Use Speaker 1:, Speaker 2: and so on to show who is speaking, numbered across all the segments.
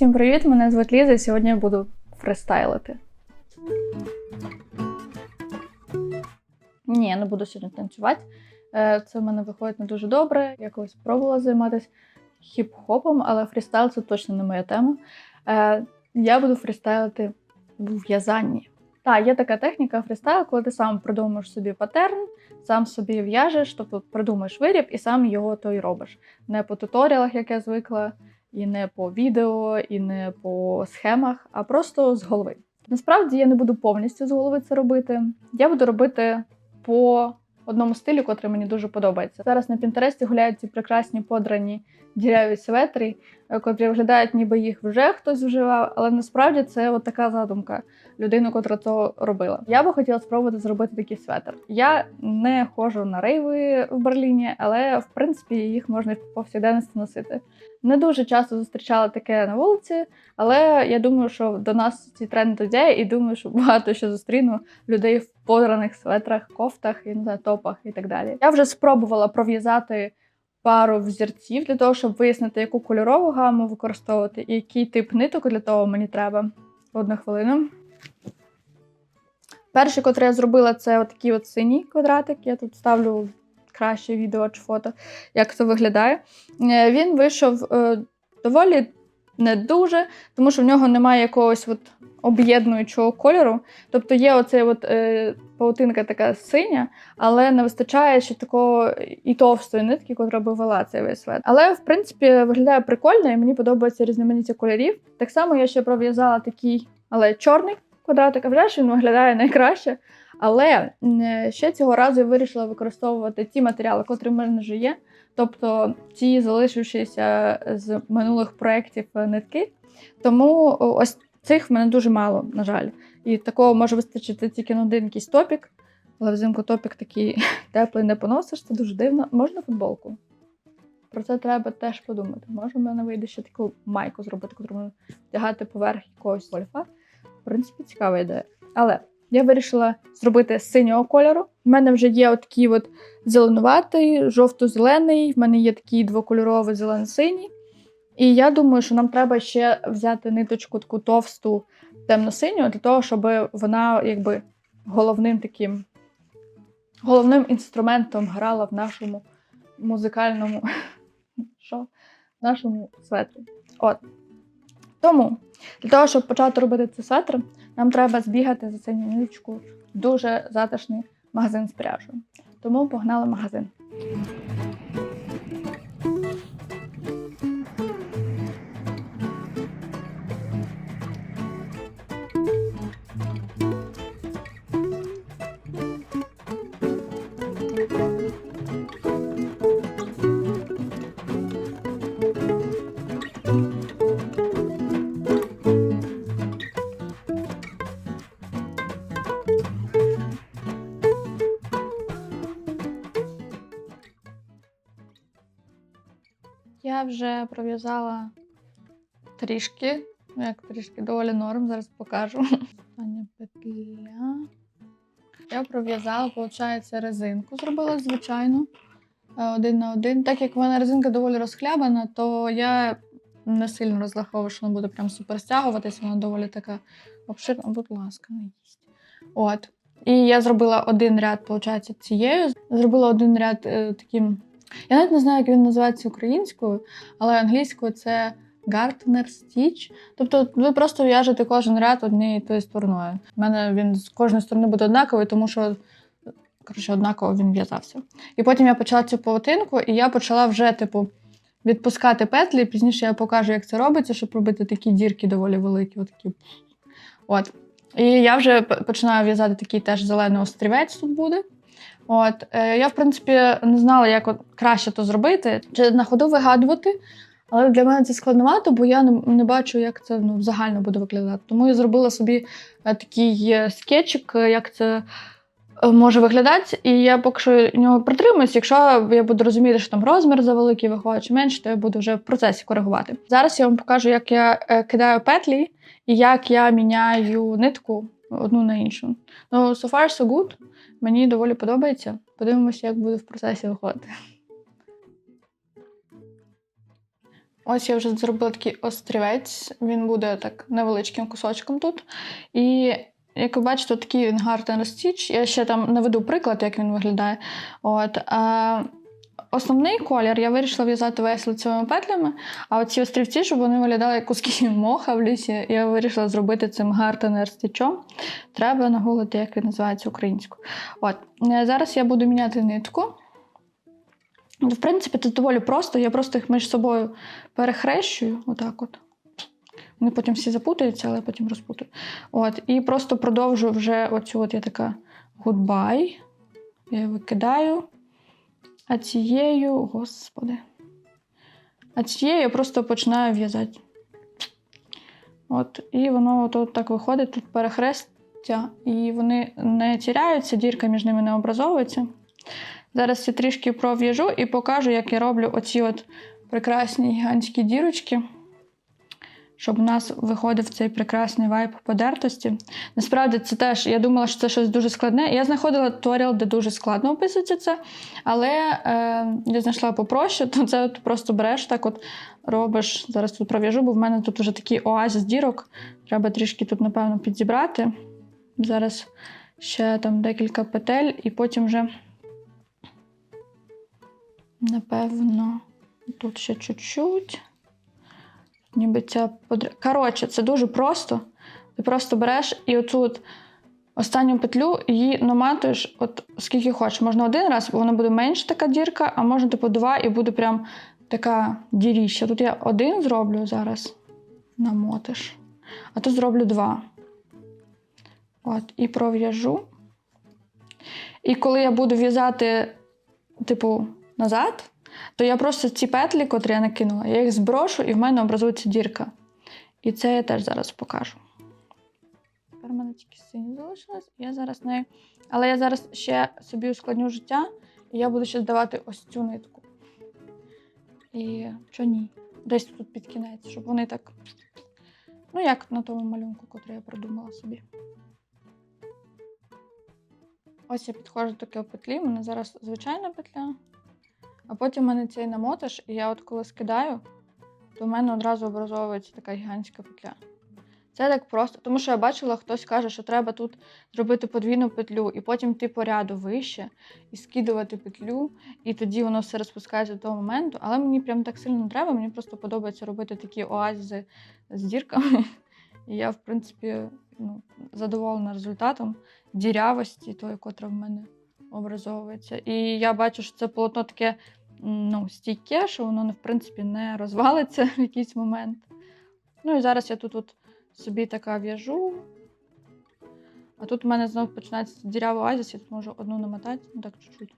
Speaker 1: Всім привіт! Мене звуть Ліза, і сьогодні я буду фристайлити. Ні, я не буду сьогодні танцювати. Е, Це в мене виходить не дуже добре. Я колись пробувала займатися хіп-хопом, але фрістайл це точно не моя тема. Е, Я буду фрістайлити в в'язанні. Так, є така техніка фрістайл, коли ти сам придумаєш собі паттерн, сам собі в'яжеш, тобто придумаєш виріб і сам його то й робиш. Не по туторіалах, як я звикла, і не по відео, і не по схемах, а просто з голови. Насправді я не буду повністю з голови це робити. Я буду робити по одному стилю, котрий мені дуже подобається. Зараз на Пінтересті гуляють ці прекрасні подрані діряві светри, котрі виглядають, ніби їх вже хтось вживав, але насправді це от така задумка людини, котра це робила. Я би хотіла спробувати зробити такий светр. Я не ходжу на рейви в Берліні, але в принципі їх можна повсякденності носити. Не дуже часто зустрічала таке на вулиці, але я думаю, що до нас ці тренди дійде, і думаю, що багато ще зустріну людей в подраних светрах, кофтах і не знаю, топах і так далі. Я вже спробувала пров'язати пару взірців для того, щоб вияснити, яку кольорову гаму використовувати і який тип ниток для того мені треба. Одну хвилину. Перший, котрий я зробила, це отакий от синій квадратик. Я тут ставлю краще відео чи фото, як це виглядає. Е, Він вийшов е, доволі не дуже, тому що в нього немає якогось от об'єднуючого кольору. Тобто є оцей от, е, паутинка така синя, але не вистачає ще такого і товстої нитки, котра би вела цей весь свет. Але в принципі виглядає прикольно і мені подобається різноманіття кольорів. Так само я ще пров'язала такий, але чорний квадратик, а вже ж він виглядає найкраще. Але е, ще цього разу я вирішила використовувати ті матеріали, котрі в мене вже є. Тобто ті залишившися з минулих проєктів е, нитки. Тому ось цих в мене дуже мало, на жаль. І такого може вистачити тільки на один якийсь топік. Але взимку топік такий теплий не поносиш, це дуже дивно. Можна футболку? Про це треба теж подумати. Може, в мене вийде ще таку майку зробити, яку можна вдягати поверх якогось гольфа. В принципі, цікава ідея. Але я вирішила зробити синього кольору. У мене вже є такий от зеленуватий, жовто-зелений, в мене є такий двокольоровий зелено-синій. І я думаю, що нам треба ще взяти ниточку таку товсту темно-синю, для того, щоб вона якби головним таким головним інструментом грала в нашому музикальному що? Нашому светрі. От. Тому, для того, щоб почати робити цей светр, нам треба збігати за синю ниточку дуже затишний магазин з пряжею. Тому погнали в магазин. Вже пров'язала трішки, ну як трішки доволі норм, зараз покажу. Остання петля. Я пров'язала, виходить, резинку зробила, звичайно, е, один на один. Так як в мене резинка доволі розхлябана, то я не сильно розраховую, що вона буде прям супер стягуватися, вона доволі така обширна. Будь ласка, не їсть. От. І я зробила один ряд, виходить, цією. Зробила один ряд е, таким. Я навіть не знаю, як він називається українською, але англійською це Gartner Stitch. Тобто ви просто в'яжете кожен ряд однією тою стороною. У мене він з кожної сторони буде однаковий, тому що коротше, однаково він в'язався. І потім я почала цю павутинку, і я почала вже, типу, відпускати петлі. Пізніше я покажу, як це робиться, щоб робити такі дірки доволі великі. Отакі. От. І я вже починаю в'язати такий теж зелений острівець тут буде. От, е, я, в принципі, не знала, як от краще то зробити, чи на ходу вигадувати. Але для мене це складновато, бо я не, не бачу, як це ну, загально буде виглядати. Тому я зробила собі е, такий е, скетчик, е, як це може виглядати. І я поки що нього притримуюсь. Якщо я буду розуміти, що там розмір завеликий виходить чи менше, то я буду вже в процесі коригувати. Зараз я вам покажу, як я кидаю петлі і як я міняю нитку одну на іншу. Ну, so far, so good. Мені доволі подобається. Подивимося, як буде в процесі виходити. Ось я вже зробила такий острівець. Він буде так невеличким кусочком тут. І як ви бачите, такий він гарний розтіч. Я ще там наведу приклад, як він виглядає. От, а, основний колір я вирішила в'язати весь лицевими петлями, а оці острівці, щоб вони виглядали як куски моха в лісі, я вирішила зробити цим гартенер стічом. Треба нагуглити, як він називається українською. От. е, Зараз я буду міняти нитку. В принципі, це доволі просто. Я просто їх між собою перехрещую. Отак от. Вони потім всі запутаються, але потім розпутаю. От. І просто продовжую вже оцю от я така goodbye. Я її викидаю. А цією, господи. А цією я просто починаю в'язати. От, і воно от, так виходить, тут перехрестя, і вони не тіряються, дірка між ними не образовується. Зараз я трішки пров'яжу і покажу, як я роблю оці от прекрасні гігантські дірочки, щоб у нас виходив цей прекрасний вайб подертості. Насправді, це теж, я думала, що це щось дуже складне. Я знаходила туторіал, де дуже складно описується це, але е, я знайшла попроще, то це от просто береш, так от робиш. Зараз тут пров'яжу, бо в мене тут вже такий оазіс дірок. Треба трішки тут, напевно, підзібрати. Зараз ще там декілька петель, і потім вже. Напевно, тут ще чуть-чуть. Ніби ця подр... Коротше, це дуже просто. Ти просто береш і оцю от останню петлю її наматуєш от скільки хочеш. Можна один раз, бо вона буде менша така дірка, а можна типу два і буде прям така діріща. Тут я один зроблю зараз, намотиш, а тут зроблю два. От, і пров'яжу. І коли я буду в'язати, типу, назад, то я просто ці петлі, котрі я накинула, я їх зброшу і в мене образується дірка. І це я теж зараз покажу. Тепер в мене тільки сині залишилось, я зараз нею. Але я зараз ще собі ускладню життя, і я буду ще здавати ось цю нитку. І що ні? Десь тут під кінець, щоб вони так. Ну, як на тому малюнку, котрий я придумала собі. Ось я підходжу до такої петлі, в мене зараз звичайна петля. А потім в мене цей намоташ, і я от коли скидаю, то в мене одразу образовується така гігантська петля. Це так просто, тому що я бачила, хтось каже, що треба тут зробити подвійну петлю, і потім йти по ряду вище і скидувати петлю, і тоді воно все розпускається до того моменту. Але мені прям так сильно не треба, мені просто подобається робити такі оазізи з дірками. І я, в принципі, ну, задоволена результатом дірявості, тої, котра в мене образовується. І я бачу, що це полотно таке ну, стійке, що воно в принципі не розвалиться в якийсь момент. Ну і зараз я тут от собі така в'яжу. А тут в мене знову починається дірява оазіс, я тут можу одну намотати, ну так чуть-чуть.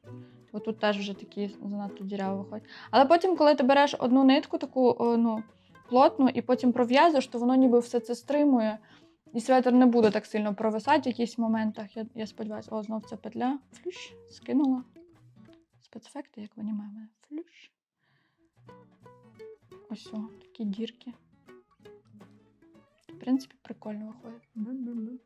Speaker 1: Бо тут теж вже такі занадто діряво виходять. Але потім, коли ти береш одну нитку, таку ну, плотну, і потім пров'язуєш, то воно ніби все це стримує. І светр не буде так сильно провисати в якихось моментах. Я, я сподіваюся, о, знов ця петля. Флющ, скинула. Спецефекти, як вони мають. Флюш. Ось о, такі дірки. В принципі, прикольно виходить.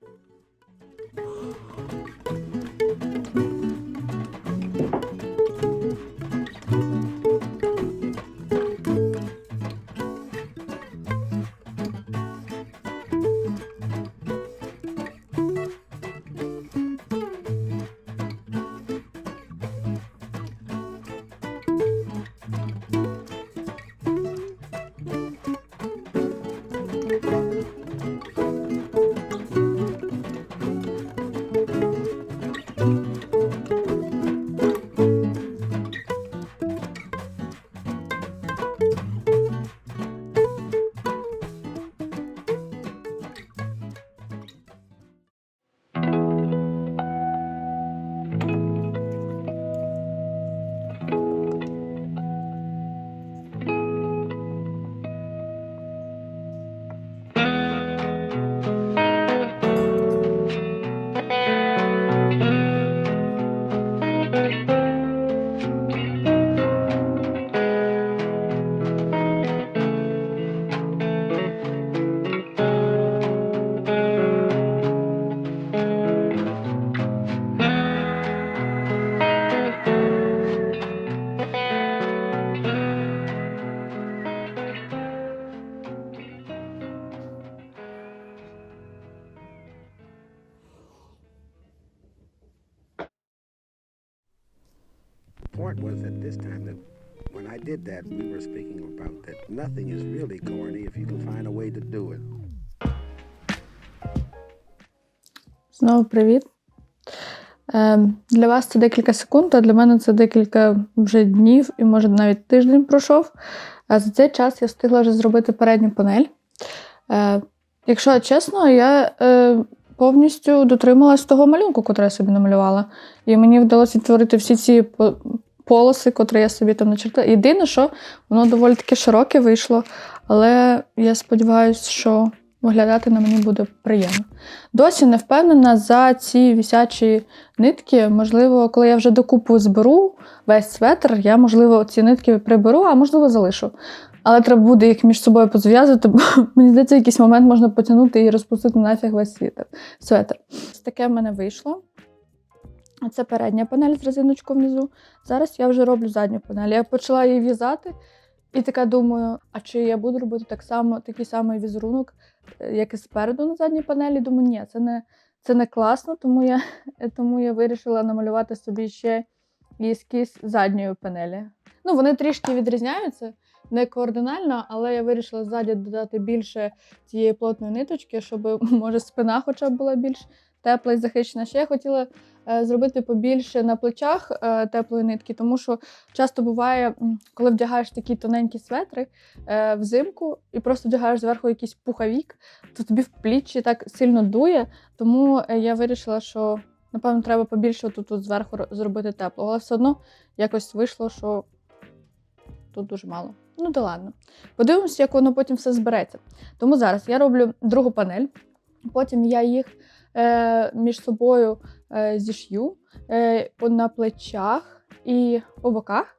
Speaker 2: That, we were speaking about that nothing is really corny if you can find a way to do it.
Speaker 1: Знову привіт. Е, для вас це декілька секунд, а для мене це декілька вже днів і, може, навіть тиждень пройшов. А за цей час я встигла вже зробити передню панель. Е, якщо чесно, я е, повністю дотрималась того малюнку, який я собі намалювала. І мені вдалося відтворити всі ці полоси, котрі я собі там начертила. Єдине, що воно доволі таки широке вийшло, але я сподіваюся, що виглядати на мені буде приємно. Досі не впевнена за ці вісячі нитки. Можливо, коли я вже докупу зберу весь светр, я, можливо, ці нитки приберу, а можливо, залишу. Але треба буде їх між собою позв'язати, бо мені здається, якийсь момент можна потягнути і розпустити нафіг весь світер, светр. Таке в мене вийшло. Це передня панель з резиночкою внизу. Зараз я вже роблю задню панель. Я почала її в'язати і така думаю, а чи я буду робити так само, такий самий візерунок, е, як і спереду на задній панелі? Думаю, ні, це не, це не класно, тому я, тому я вирішила намалювати собі ще ескіз задньої панелі. Ну, вони трішки відрізняються, не координально, але я вирішила ззаді додати більше цієї плотної ниточки, щоб може спина хоча б була більш тепла і захищена. Ще я хотіла е, зробити побільше на плечах е, теплої нитки, тому що часто буває, коли вдягаєш такі тоненькі светри е, взимку і просто вдягаєш зверху якийсь пуховік, то тобі в плічі так сильно дує. Тому я вирішила, що напевно треба побільше тут зверху зробити тепло. Але все одно якось вийшло, що тут дуже мало. Ну да ладно. Подивимося, як воно потім все збереться. Тому зараз я роблю другу панель, потім я їх е, між собою е, зішью е, на плечах і по боках.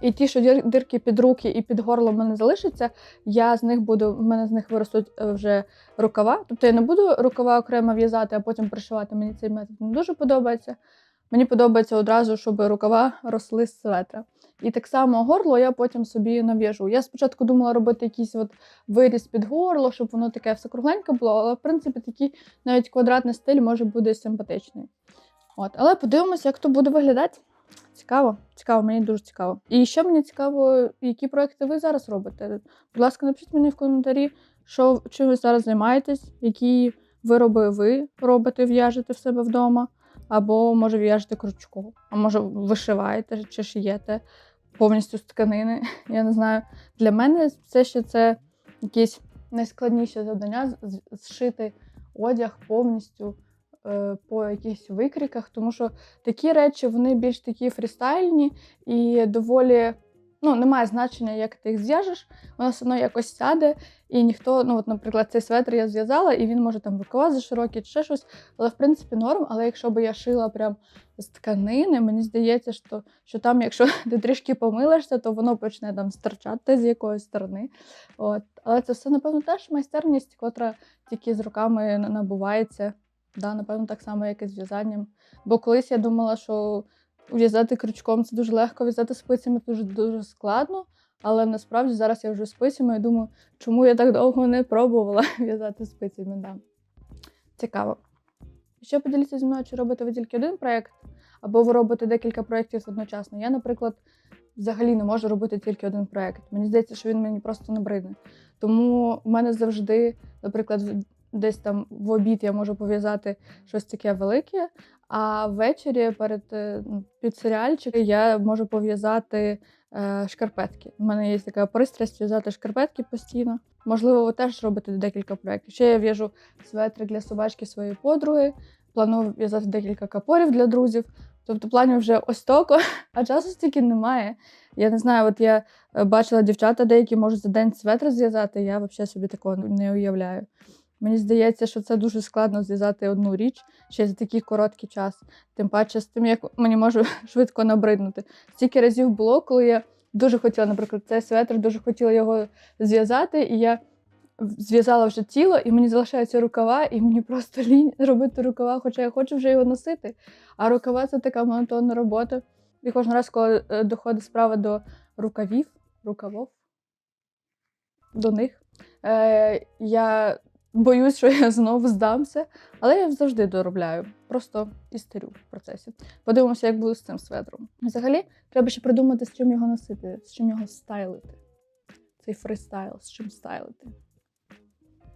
Speaker 1: І ті, що дирки під руки і під горло в мене залишаться, я з них буду, в мене з них виростуть е, вже рукава. Тобто я не буду рукава окремо в'язати, а потім пришивати. Мені цей метод не дуже подобається. Мені подобається одразу, щоб рукава росли з светра. І так само горло я потім собі нав'яжу. Я спочатку думала робити якийсь от виріз під горло, щоб воно таке все кругленьке було, але в принципі такий навіть квадратний стиль може бути симпатичний. От, але подивимося, як то буде виглядати. Цікаво, цікаво, мені дуже цікаво. І ще мені цікаво, які проекти ви зараз робите. Будь ласка, напишіть мені в коментарі, що чим ви зараз займаєтесь, які вироби ви робите, в'яжете в себе вдома, або може в'яжете крючком, а може вишиваєте чи шиєте повністю з тканини. Я не знаю. Для мене все ще це якесь найскладніше завдання зшити одяг повністю е, по якихось викріках, тому що такі речі вони більш такі фрістайльні і доволі. Ну, немає значення, як ти їх зв'яжеш, воно все одно якось сяде, і ніхто, ну, от, наприклад, цей светр я зв'язала, і він може там рукава заширокі, чи ще щось, але в принципі норм. Але якщо би я шила прям з тканини, мені здається, що, що там, якщо ти трішки помилишся, то воно почне там стирчати з якоїсь сторони. От. Але це все, напевно, теж майстерність, котра тільки з руками набувається. Да, напевно, так само, як і з в'язанням. Бо колись я думала, що в'язати крючком це дуже легко, в'язати спицями дуже дуже складно. Але насправді зараз я вже спицями і думаю, чому я так довго не пробувала в'язати спицями. Да. Цікаво. Ще поділіться зі мною, чи робите ви тільки один проєкт, або ви робите декілька проєктів одночасно. Я, наприклад, взагалі не можу робити тільки один проєкт. Мені здається, що він мені просто набридне. Тому в мене завжди, наприклад, десь там в обід я можу пов'язати щось таке велике, а ввечері перед е, під серіальчик я можу пов'язати е, шкарпетки. У мене є така пристрасть в'язати шкарпетки постійно. Можливо, ви теж робите декілька проєктів. Ще я в'яжу светри для собачки своєї подруги. Планую в'язати декілька капорів для друзів. Тобто планів вже ось токо, а часу стільки немає. Я не знаю, от я е, бачила дівчата, деякі можуть за день светр зв'язати, я взагалі собі такого не уявляю. Мені здається, що це дуже складно зв'язати одну річ ще за такий короткий час. Тим паче з тим, як мені може швидко набриднути. Стільки разів було, коли я дуже хотіла, наприклад, цей светр, дуже хотіла його зв'язати, і я зв'язала вже тіло, і мені залишаються рукава, і мені просто лінь робити рукава, хоча я хочу вже його носити. А рукава це така монотонна робота. І кожен раз, коли е, доходить справа до рукавів, рукавов, до них, е, я боюсь, що я знову здамся, але я завжди доробляю. Просто істерю в процесі. Подивимося, як буде з цим светром. Взагалі, треба ще придумати, з чим його носити, з чим його стайлити. Цей фристайл, з чим стайлити.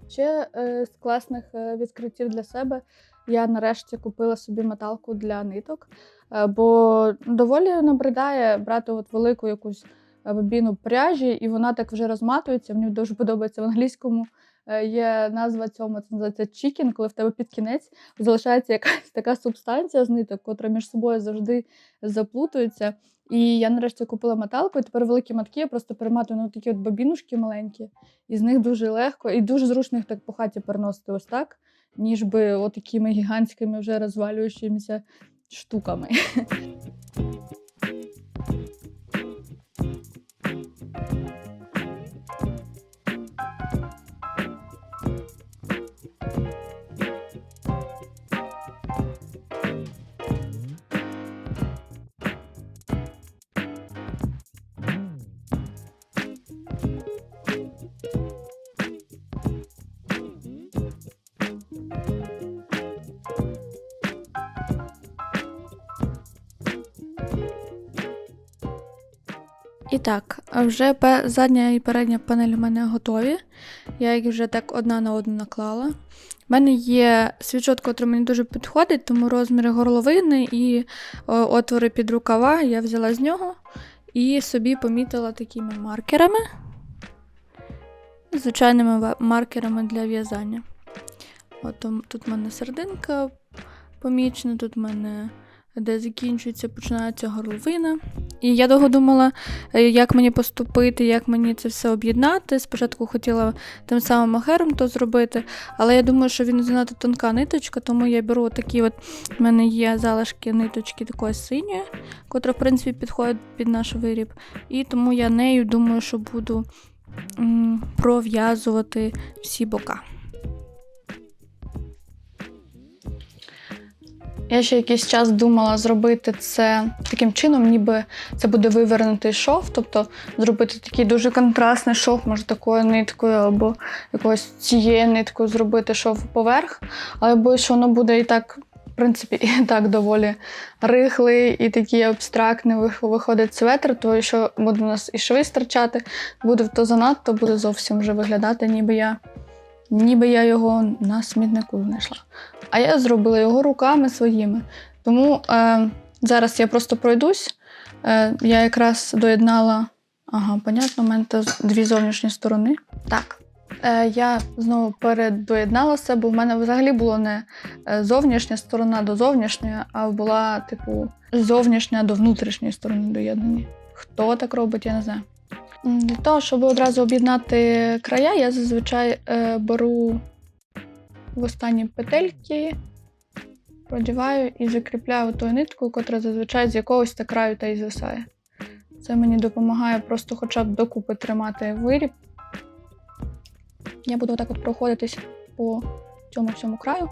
Speaker 1: Ще е, з класних е, відкриттів для себе я нарешті купила собі металку для ниток, е, бо доволі набридає брати от велику якусь е, бобіну пряжі, і вона так вже розматується. Мені дуже подобається в англійському. Е, Є назва цьому, це називається чікін, коли в тебе під кінець залишається якась така субстанція з ниток, котра між собою завжди заплутується. І я нарешті купила металку, і тепер великі матки я просто перематую на такі от бобінушки маленькі, і з них дуже легко і дуже зручно їх так по хаті переносити ось так, ніж би отакими гігантськими вже розвалюючимися штуками. так, вже задня і передня панель у мене готові. Я їх вже так одна на одну наклала. У мене є свічот, який мені дуже підходить, тому розміри горловини і отвори під рукава я взяла з нього і собі помітила такими маркерами, звичайними маркерами для в'язання. От тут в мене серединка помічена, тут в мене де закінчується, починається горловина. І я довго думала, е, як мені поступити, як мені це все об'єднати. Спочатку хотіла тим самим махером то зробити, але я думаю, що він занадто тонка ниточка, тому я беру такі от. У мене є залишки ниточки такої синьої, котра, в принципі, підходить під наш виріб. І тому я нею думаю, що буду пров'язувати всі бока. Я ще якийсь час думала зробити це таким чином, ніби це буде вивернутий шов, тобто зробити такий дуже контрастний шов, може такою ниткою або якоюсь цією ниткою зробити шов поверх. Але боюсь, що воно буде і так, в принципі, і так доволі рихлий і такий абстрактний вих- виходить светр, то що буде у нас і шви стирчати, буде то занадто, буде зовсім вже виглядати, ніби я, ніби я його на смітнику знайшла а я зробила його руками своїми. Тому е, зараз я просто пройдусь. Е, я якраз доєднала. Ага, понятно, у мене дві зовнішні сторони. Так. Е, я знову передоєднала все, бо в мене взагалі було не е, зовнішня сторона до зовнішньої, а була, типу, зовнішня до внутрішньої сторони доєднані. Хто так робить, я не знаю. Для того, щоб одразу об'єднати края, я зазвичай е, беру в останні петельки, продіваю і закріпляю тою ниткою, котра зазвичай з якогось та краю та й звисає. Це мені допомагає просто хоча б докупи тримати виріб. Я буду отак от проходитись по цьому всьому краю.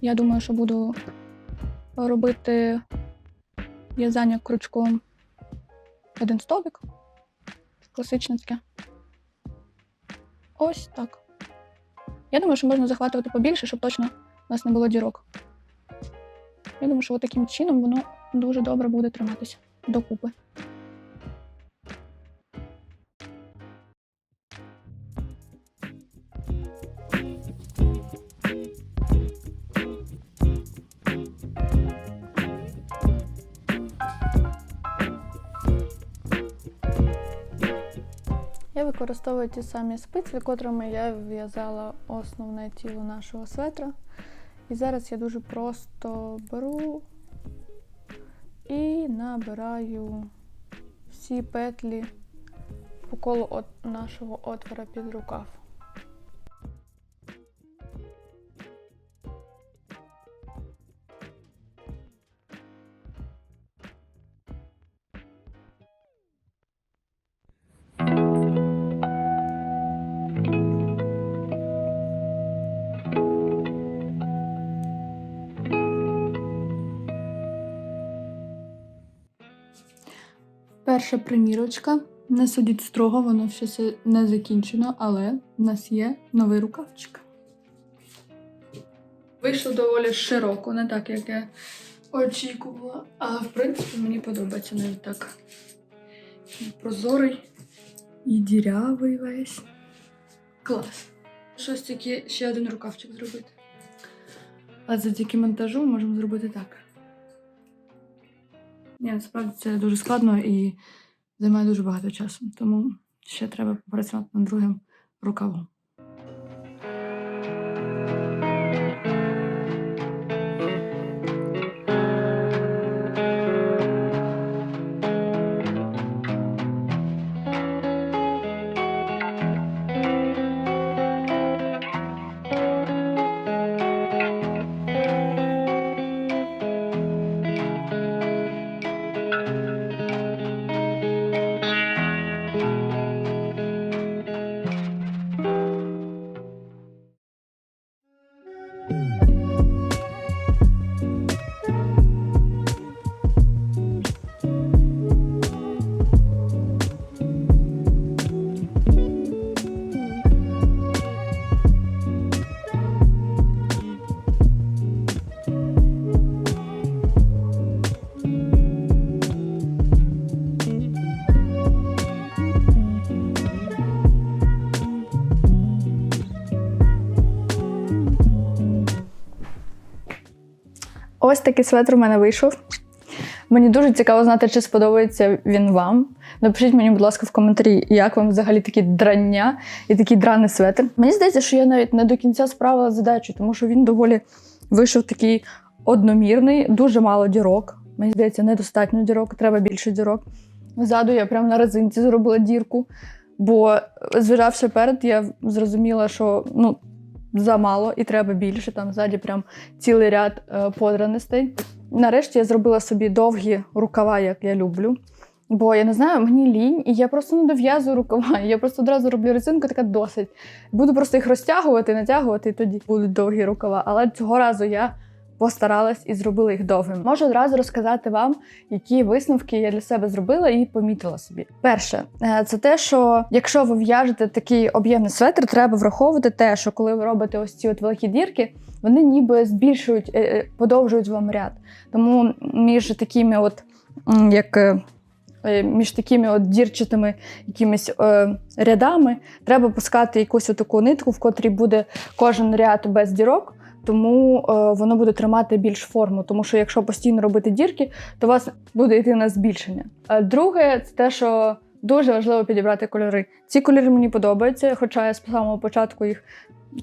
Speaker 1: Я думаю, що буду робити в'язання крючком один стовбик. Класичне таке. Ось так. Я думаю, що можна захватувати побільше, щоб точно у нас не було дірок. Я думаю, що таким чином воно дуже добре буде триматися докупи. Я використовую ті самі спиці, котрими я в'язала основне тіло нашого светра. І зараз я дуже просто беру і набираю всі петлі по колу от нашого отвора під рукав. Перша примірочка. Не судіть строго, воно ще не закінчено, але в нас є новий рукавчик. Вийшло доволі широко, не так, як я очікувала. Але в принципі мені подобається навіть так. Прозорий і дірявий весь. Клас. Щось тільки ще один рукавчик зробити. А завдяки монтажу можемо зробити так. Ні, насправді це дуже складно і займає дуже багато часу. Тому ще треба попрацювати над другим рукавом. Ось такий светр у мене вийшов. Мені дуже цікаво знати, чи сподобається він вам. Напишіть мені, будь ласка, в коментарі, як вам взагалі такі драння і такий драний светр. Мені здається, що я навіть не до кінця справила задачу, тому що він доволі вийшов такий одномірний, дуже мало дірок. Мені здається, недостатньо дірок, треба більше дірок. Ззаду я прямо на резинці зробила дірку, бо зважавши перед, я зрозуміла, що ну, замало і треба більше. Там ззаді прям цілий ряд е, подраностей. Нарешті я зробила собі довгі рукава, як я люблю. Бо я не знаю, мені лінь, і я просто не дов'язую рукава. Я просто одразу роблю резинку, така досить. Буду просто їх розтягувати, натягувати, і тоді будуть довгі рукава. Але цього разу я постаралась і зробила їх довгими. Можу одразу розказати вам, які висновки я для себе зробила і помітила собі. Перше, е, це те, що якщо ви в'яжете такий об'ємний светр, треба враховувати те, що коли ви робите ось ці от великі дірки, вони ніби збільшують, е, е, подовжують вам ряд. Тому між такими, от як. Між такими от дірчатими якимись е, рядами треба пускати якусь таку нитку, в котрій буде кожен ряд без дірок, тому е, воно буде тримати більш форму. Тому що якщо постійно робити дірки, то у вас буде йти на збільшення. А друге, це те, що дуже важливо підібрати кольори. Ці кольори мені подобаються, хоча я з самого початку їх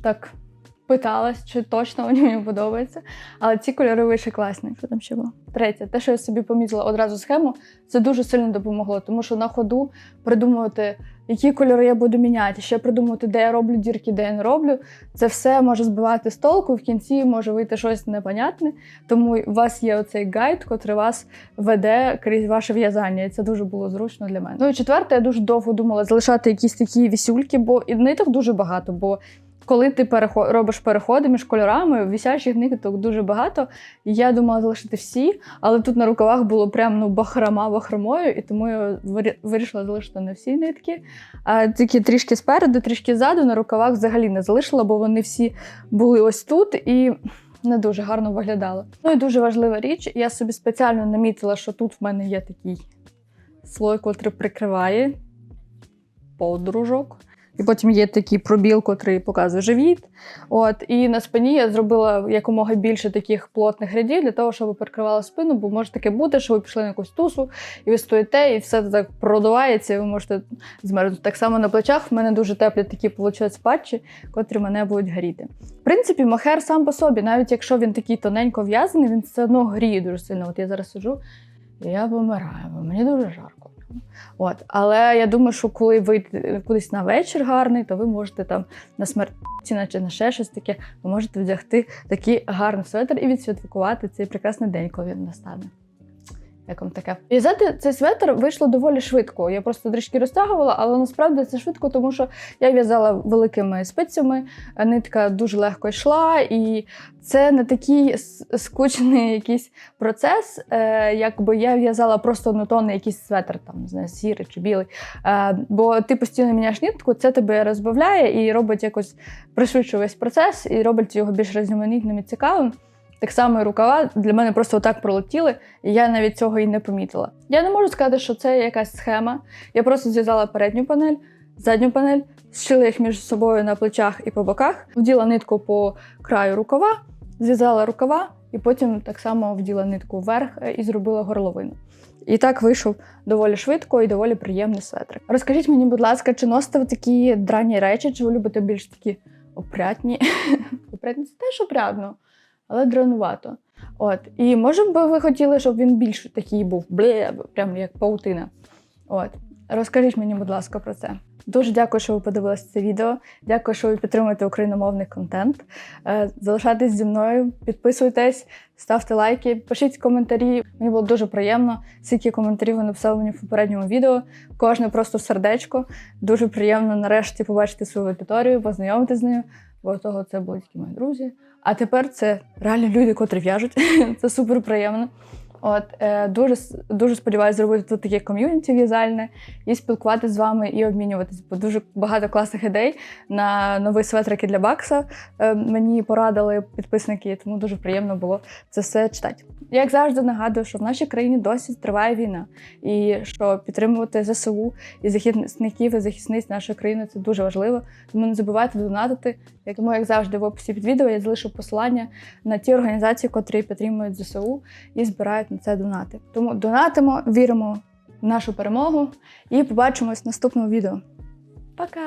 Speaker 1: так питалась, чи точно вони мені подобаються. Але ці кольори вийшли класні. Що там ще було? Третє, те, що я собі помітила одразу схему, це дуже сильно допомогло, тому що на ходу придумувати, які кольори я буду міняти, ще придумувати, де я роблю дірки, де я не роблю. Це все може збивати з толку, в кінці може вийти щось непонятне. Тому у вас є оцей гайд, котрий вас веде крізь ваше в'язання. І це дуже було зручно для мене. Ну і четверте, я дуже довго думала залишати якісь такі вісюльки, бо і ниток дуже багато. Бо коли ти переход, робиш переходи між кольорами, вісячих ниток дуже багато. Я думала залишити всі, але тут на рукавах було прям ну бахрома бахромою, і тому я вирішила залишити не всі нитки. А тільки трішки спереду, трішки ззаду на рукавах взагалі не залишила, бо вони всі були ось тут і. Не дуже гарно виглядало. Ну і дуже важлива річ. Я собі спеціально намітила, що тут в мене є такий слой, котрий прикриває подружок. І потім є такий пробіл, котрий показує живіт. От, і на спині я зробила якомога більше таких плотних рядів для того, щоб перекривала спину, бо може таке бути, що ви пішли на якусь тусу, і ви стоїте, і все так продувається, і ви можете змерзнути. Так само на плечах в мене дуже теплі такі получаються патчі, котрі мене будуть гріти. В принципі, мохер сам по собі, навіть якщо він такий тоненько в'язаний, він все одно гріє дуже сильно. От я зараз сиджу, я помираю, бо мені дуже жарко. От. Але я думаю, що коли ви кудись на вечір гарний, то ви можете там на смерті чи на ще щось таке, ви можете вдягти такий гарний светр і відсвяткувати цей прекрасний день, коли він настане. Як вам таке? В'язати цей светр вийшло доволі швидко. Я просто трішки розтягувала, але насправді це швидко, тому що я в'язала великими спицями, нитка дуже легко йшла, і це не такий скучний якийсь процес, е, якби я в'язала просто однотонний якийсь светр, там не знаю, сірий чи білий. Е, бо ти постійно міняєш нитку, це тебе розбавляє і робить якось пришвидшує весь процес і робить його більш різноманітним і цікавим. Так само і рукава для мене просто отак пролетіли, і я навіть цього і не помітила. Я не можу сказати, що це якась схема. Я просто зв'язала передню панель, задню панель, зшила їх між собою на плечах і по боках, вділа нитку по краю рукава, зв'язала рукава, і потім так само вділа нитку вверх е, і зробила горловину. І так вийшов доволі швидко і доволі приємний светрик. Розкажіть мені, будь ласка, чи носите ви такі драні речі, чи ви любите більш такі опрятні? опрятні це теж опрятно, але дранувато. От. І може би ви хотіли, щоб він більш такий був, бле, прям як паутина. От. Розкажіть мені, будь ласка, про це. Дуже дякую, що ви подивилися це відео. Дякую, що ви підтримуєте україномовний контент. Е, Залишайтесь зі мною, підписуйтесь, ставте лайки, пишіть коментарі. Мені було дуже приємно. Скільки коментарів ви написали мені в попередньому відео. Кожне просто сердечко. Дуже приємно нарешті побачити свою аудиторію, познайомитися з нею. Бо того це були тільки мої друзі. А тепер це реально люди, котрі в'яжуть. це супер приємно. От е, дуже дуже сподіваюся зробити тут таке ком'юніті в'язальне і спілкуватися з вами і обмінюватись. Бо дуже багато класних ідей на нові светрики для Бакса е, мені порадили підписники, тому дуже приємно було це все читати. Як завжди нагадую, що в нашій країні досі триває війна, і що підтримувати ЗСУ і захисників і захисниць нашої країни це дуже важливо. Тому не забувайте донатити. Тому, як завжди, в описі під відео я залишу посилання на ті організації, котрі підтримують ЗСУ і збирають на це донати. Тому донатимо, віримо в нашу перемогу і побачимось в наступному відео. Пока!